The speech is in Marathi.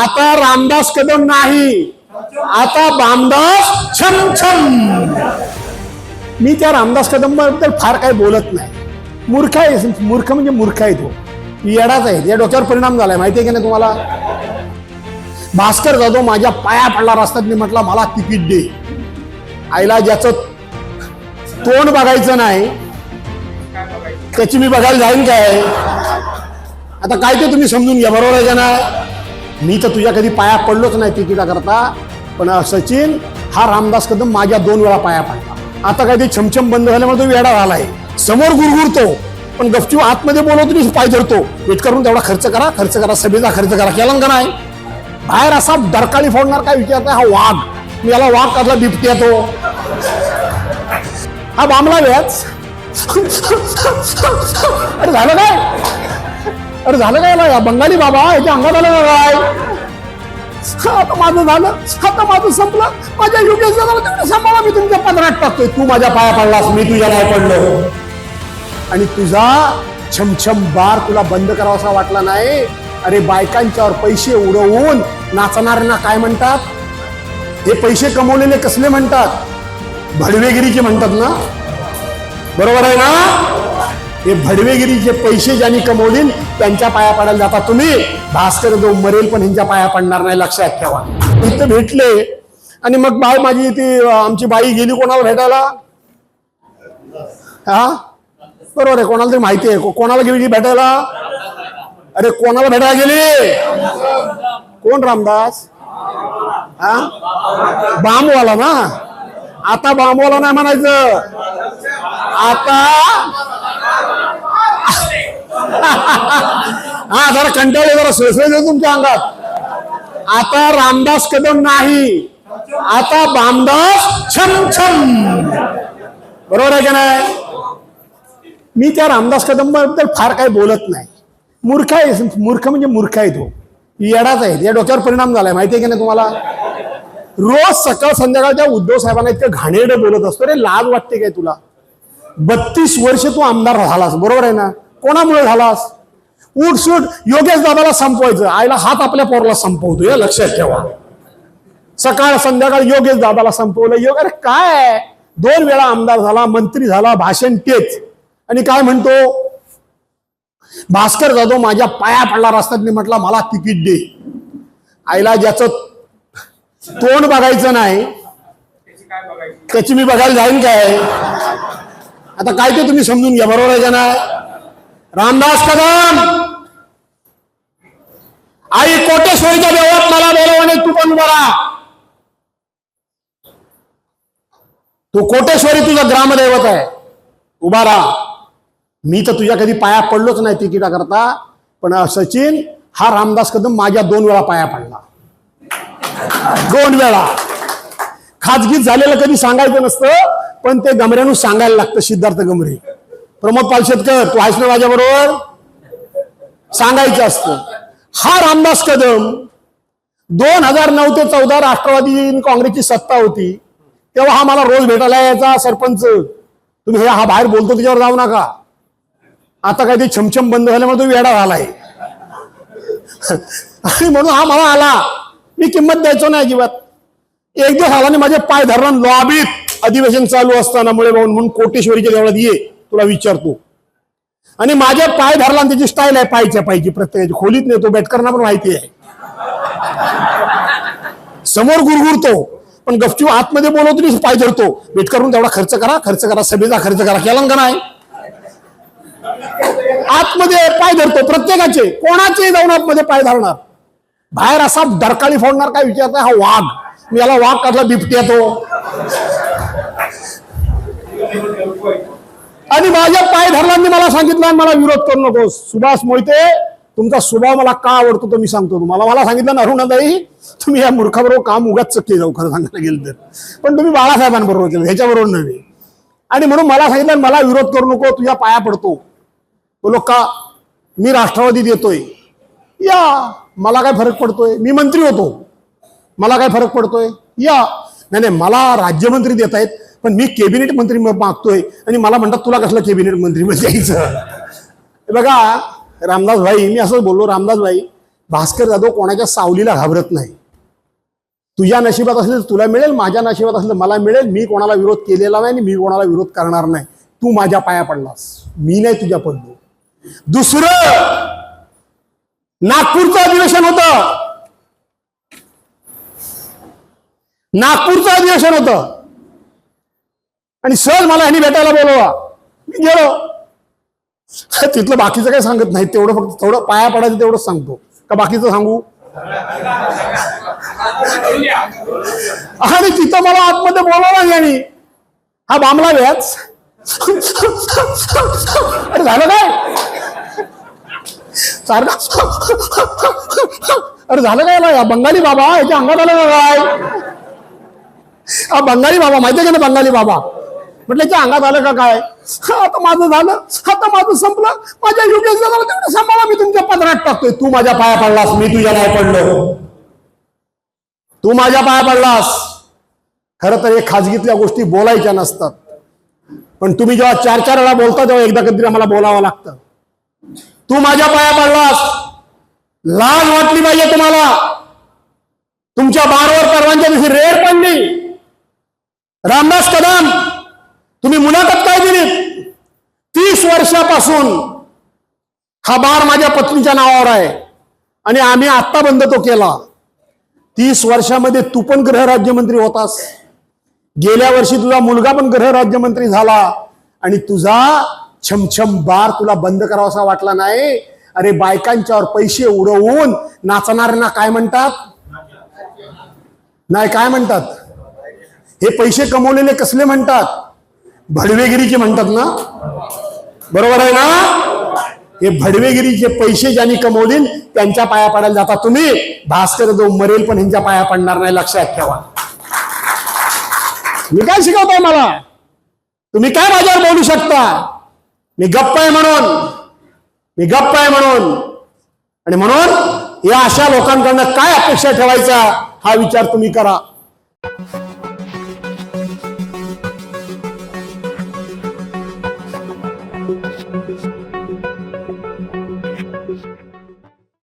आता रामदास कदम नाही. आता बामदास छम छम मी त्या रामदास कदमबद्दल फार काही बोलत नाही. मूर्ख आहे मूर्ख म्हणजे मूर्ख आहे तो. येडाच आहे. या डोक्यावर परिणाम झालाय. माहिती आहे की नाही तुम्हाला? भास्कर जाधव माझ्या पाया पडला रस्त्यात. मी म्हटला मला तिकीट दे. आईला ज्याचं तोंड बघायचं नाही त्याची मी बघायला जाईन काय? आता काय ते तुम्ही समजून घ्या. बरोबर आहे का नाही? मी तर तुझ्या कधी पाया पडलोच नाही तिकिटाकरता पण सचिन हा रामदास कदम माझ्या दोन वेळा पाया पडला. आता काय ते छमछम बंद झाल्यामुळे तो वेडा झालाय. समोर गुरगुरतो पण गपचूप आतमध्ये बोलवतो मी पाय धरतो. वेट करून तेवढा खर्च करा खर्च करा सभेचा खर्च करा. केला का नाही बाहेर असा डरकाळी फोडणार काय विचारता हा वाघ. मी याला वाघ कसला बिबट्या तो हा बामला व्याज अरे झालं काय? अरे झालं काय याला? बंगाली बाबा याच्या अंगात आलं का काय? आता माझं झालं. आता माझं संपलं. माझ्या योग्य तेवढं सांभाळा मी तुमच्या पदरात टाकतोय. तू माझ्या पाया पडलास मी तुझ्या नाही पडलो. आणि तुझा छमछम बार तुला बंद करावासा वाटला नाही? अरे बायकांच्यावर पैसे उडवून नाचणाऱ्यांना काय म्हणतात? हे पैसे कमवलेले कसले म्हणतात? भडवेगिरीचे म्हणतात ना? बरोबर आहे ना? हे भडवेगिरीचे पैसे ज्यांनी कमवलीन त्यांच्या पाया पडायला जाता तुम्ही. भास्कर जो मरेल पण ह्यांच्या पाया पडणार नाही लक्षात ठेवा. इथं भेटले. आणि मग बाय माझी ती आमची बाई गेली कोणाला भेटायला? हा? बरोबर आहे कोणाला तरी माहिती आहे. कोणाला गेली भेटायला? अरे कोणाला भेटायला गेली? कोण रामदास? हा? बामवाला ना? आता बामवाला नाही म्हणायचं. आता हा जरा कंटाळले जरा सळसळ तुमच्या अंगात. आता रामदास कदम नाही. आता बामदास छम छम बरोबर आहे का नाही? मी त्या रामदास कदमबद्दल फार काही बोलत नाही. मूर्ख आहे मूर्ख म्हणजे मूर्ख आहे तो हो. येडाच आहे या डोक्यावर परिणाम झालाय. माहिती आहे की नाही तुम्हाला? रोज सकाळ संध्याकाळच्या उद्धव साहेबांना इतकं घाणेरडं बोलत असतो रे लाज वाटते काय तुला? बत्तीस वर्ष तू आमदार झालास. बरोबर आहे ना? कोणामुळे झालास? उठ सूट. योगेश दादाला संपवायचं. आईला हात आपल्या पोरला संपवतो या लक्षात ठेवा. सकाळ संध्याकाळ योगेश दादाला संपवलं. योग अरे काय? दोन वेळा आमदार झाला मंत्री झाला भाषण तेच. आणि काय म्हणतो? भास्कर जाधव माझ्या पाया पडला रस्त्यात मी म्हटलं मला तिकीट दे. आईला ज्याचं तोंड बघायचं नाही त्याची मी बघायला जाईन काय? आता काय ते तुम्ही समजून घ्या बरोबर आहे नाही? रामदास कदम. आई कोटेश्वरीच्या देवळात मला बोलवणे तू पण उभा तू कोटेश्वरी तुझा ग्रामदैवत आहे. उभा राहा. मी तर तुझ्या कधी पाया पडलोच नाही तिकिटा करता पण सचिन हा रामदास कदम माझ्या दोन वेळा पाया पडला. दोन वेळा. खाजगीत झालेलं कधी सांगायचं नसतं पण ते गमऱ्यानं सांगायला लागतं सिद्धार्थ गमरे. प्रमोद पालशेतकर तू आहेस ना माझ्याबरोबर? सांगायचं असतं. हा रामदास कदम दोन हजार नऊ ते चौदा राष्ट्रवादी काँग्रेसची सत्ता होती. तेव्हा हा मला रोज भेटायला यायचा सरपंच. तुम्ही हे हा बाहेर बोलतो त्याच्यावर जाऊ नका. आता काही ते छमछम बंद झाल्यामुळे तो वेडा झालाय आणि म्हणून हा मला आला. मी किंमत द्यायचो नाही अजिबात. एक दिवस आला आणि माझे पाय धरण लॉबीत अधिवेशन चालू असताना मुळे भाऊन म्हणून कोटेश्वरीच्या देवळात ये. तुला विचारतो. आणि माझ्या पाय धरला आणि त्याची स्टाईल आहे पायच्या पायची प्रत्येकाची. खोलीत नेतो बेटकरना पण माहिती आहे. समोर गुरगुरतो पण गपचूप आतमध्ये बोलवतो मी पाय धरतो. बेटकरून तेवढा खर्च करा खर्च करा सभेचा खर्च करा केला का नाही आतमध्ये पाय धरतो प्रत्येकाचे कोणाचे जाऊन आतमध्ये पाय धरणार. बाहेर असा डरकाळी फोडणार काय विचारता हा वाघ. मी याला वाघ काढला बिबट्या तो. आणि माझ्या पाय धरलांनी मला सांगितलं आणि मला विरोध करू नको. सुभाष मोहिते तुमचा स्वभाव मला का आवडतो तो मी सांगतो तुम्हाला. मला सांगितलं ना अरुणाताई तुम्ही या मूर्खाबरोबर काम उगाच चक्की जाऊ खरं सांगायला गेलं तर. पण तुम्ही बाळासाहेबांबरोबर केलं ह्याच्याबरोबर नव्हे. आणि म्हणून मला सांगितलं मला विरोध करू नको तुझ्या पाया पडतो. बोलो का? मी राष्ट्रवादीत येतोय. या मला काय फरक पडतोय? मी मंत्री होतो. मला काय फरक पडतोय? या. नाही नाही मला राज्यमंत्री देत आहेत पण मी कॅबिनेट मंत्री मागतोय आणि मला म्हणतात तुला कसलं कॅबिनेट मंत्री मध्ये यायचं? बघा रामदास भाई मी असंच बोललो रामदास भाई भास्कर जाधव कोणाच्या सावलीला घाबरत नाही. तुझ्या नशिबात असले तर तुला मिळेल माझ्या नशिबात असलं तर मला मिळेल. मी कोणाला विरोध केलेला नाही आणि मी कोणाला विरोध करणार नाही. तू माझ्या पाया पडलास. मी नाही तुझ्या पडलो. दुसरं नागपूरचं अधिवेशन होत. नागपूरचं अधिवेशन होतं. आणि सहज मला ह्यानी भेटायला बोलवा. मी गेलो. तिथलं बाकीचं काही सांगत नाही तेवढं फक्त थोडं पाया पडायचं तेवढंच सांगतो. का बाकीचं सांगू? आणि तिथं मला आतमध्ये बोलावला यांनी. हा बामला व्याज अरे झालं काय? सारखा. अरे झालं काय ना या बंगाली बाबा याच्या अंगात आलं काय? हा बंगाली बाबा माहितीये का ना बंगाली बाबा? म्हटलं की अंगात आलं का काय? आता माझं झालं. आता माझं संपलं. माझ्या योगेश झालं तेवढं सांभाळा. मी तुमच्या पदरात टाकतोय. तू माझ्या पाया पडलास. मी तुझ्या नाही पडलो. तू माझ्या पाया पडलास. खरं तर हे खाजगीतल्या गोष्टी बोलायच्या नसतात. पण तुम्ही जेव्हा चार चार वेळा बोलता तेव्हा एकदा कधी आम्हाला बोलावं लागतं. तू माझ्या पाया पडलास. लाज वाटली पाहिजे तुम्हाला. तुमच्या बारवर परवानच्या दिवशी रेड पडली. राम कदम तुम्ही मुलाखत काय दिली तीस वर्षापासून हा बार माझ्या पत्नीच्या नावावर आहे. आणि आम्ही आत्ता बंद तो केला. तीस वर्षामध्ये तू पण गृहराज्यमंत्री होतास. गेल्या वर्षी तुझा मुलगा पण गृहराज्यमंत्री झाला. आणि तुझा छमछम बार तुला बंद करावासा वाटला नाही. अरे बायकांच्यावर पैसे उडवून नाचणाऱ्यांना काय म्हणतात? नाही काय म्हणतात? हे पैसे कमवलेले कसले म्हणतात? भडवेगिरीचे म्हणतात ना? बरोबर आहे ना? हे भडवेगिरीचे पैसे ज्यांनी कमवलीन त्यांच्या पाया पडायला जाता तुम्ही. भास्कर जो मरेल पण ह्यांच्या पाया पडणार नाही लक्षात ठेवा. मी काय शिकवताय मला? तुम्ही काय माझ्यावर बोलू शकता? मी गप्प आहे म्हणून. मी गप्प आहे म्हणून. आणि म्हणून या अशा लोकांकडनं काय अपेक्षा ठेवायचा? हा विचार तुम्ही करा.